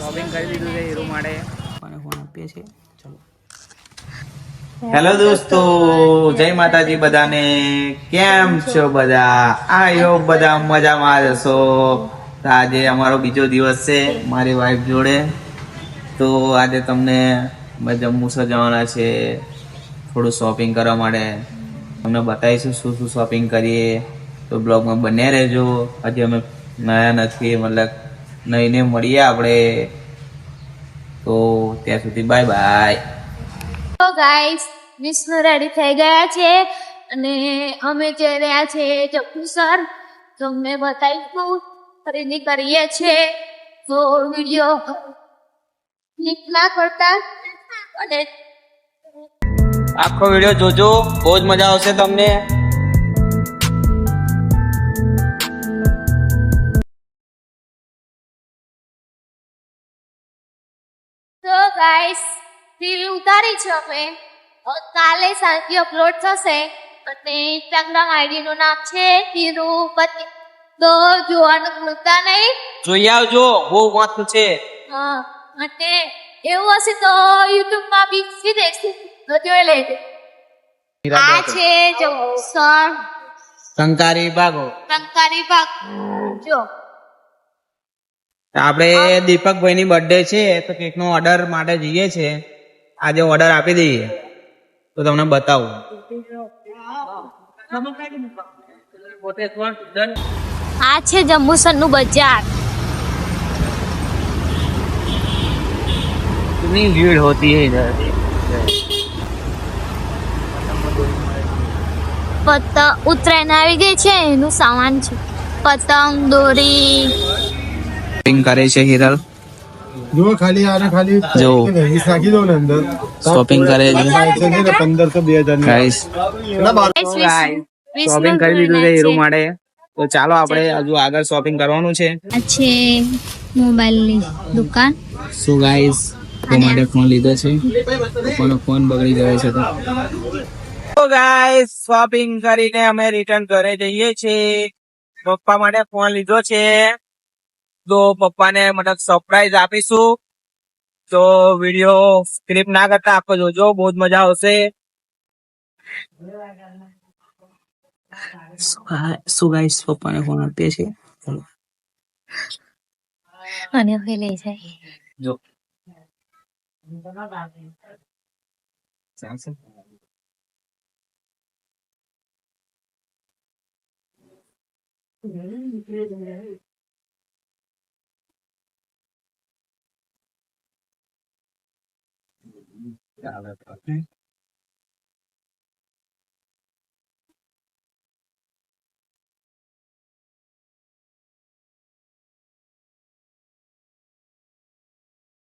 Shopping કરી દીધું છે હીરો માટે. મને ફોન આપીએ છીએ ચલો. હેલો દોસ્તો જય માતાજી બધાને. કેમ છો બધા? આયો બધા મજામાં જશો આજે અમારો બીજો દિવસ છે મારી વાઈફ જોડે. તો આજે તમને જમ્મુ જમ્મુસર જવાના છે થોડું શોપિંગ કરવા માટે. તમને બતાવીશું શું શું શોપિંગ કરીએ. તો બ્લોગમાં બને રહેજો. હજી અમે નયા નથી મતલબ નઈને મળીએ આપણે. તો ત્યાં સુધી બાય બાય તો ગાઈસ વિષ્ણુ રેડી થઈ ગયા છે અને અમે જઈ રહ્યા છે જંબુસર તમને બતાવીશું ખરીદી કરીએ છીએ તો વીડિયો ક્લિક ના કરતા અને આખો વીડિયો જોજો બહુ જ મજા આવશે તમને. ગાઈસ રીલ ઉતારી છે અમે કાલે સાંજે અપલોડ થશે. અને ઇન્સ્ટાગ્રામ આઈડી નું નામ છે તિરુપતિ. તો જોવાનું ભૂલતા નહીં. જોઈ આવજો બહુ મસ્ત છે. હા અને એવું હશે તો યુટ્યુબમાં બી સી દેખશું તો જોઈ લેજો. આ છે જંબુસર શંકારી ભાગો ટંકારી ભાગ જો. આપણે દીપકભાઈ ની બર્થડે છે તો કેક નો ઓર્ડર માટે જઈએ છે આજે ઓર્ડર આપી દઈએ તો તમને બતાવું આ છે જંબુસર નું બજાર कितनी भीड़ होती है इधर પતંગ ઉત્તરાયણ આવી ગઈ છે એનું સામાન છે પતંગ દોરી શોપિંગ કરે છે હિરલ? જો ખાલી આને ખાલી જો. નાખી દો ને અંદર. શોપિંગ કરે છે. છે ને પંદરસો બે ગાઈસ શોપિંગ કરી દીધું છે હીરો માટે. તો ચાલો આપણે હજુ આગળ શોપિંગ કરવાનું છે. છે મોબાઈલની દુકાન. સો ગાઈસ તો માટે ફોન લીધો છે. પપ્પાનો ફોન બગડી ગયો છે તો. તો ગાઈસ શોપિંગ કરીને અમે રિટર્ન ઘરે જઈએ છીએ. પપ્પા માટે ફોન લીધો છે. તો પપ્પાને મતલબ સરપ્રાઈઝ આપીશું. તો વીડિયો સ્ક્રીપ ના કરતા આખો જોજો બહુ જ મજા આવશે. શું ગાઈસ પપ્પાને ફોન આપીએ છીએ? અને હવે લઈ જાય. જો. ચાલશે ચાલે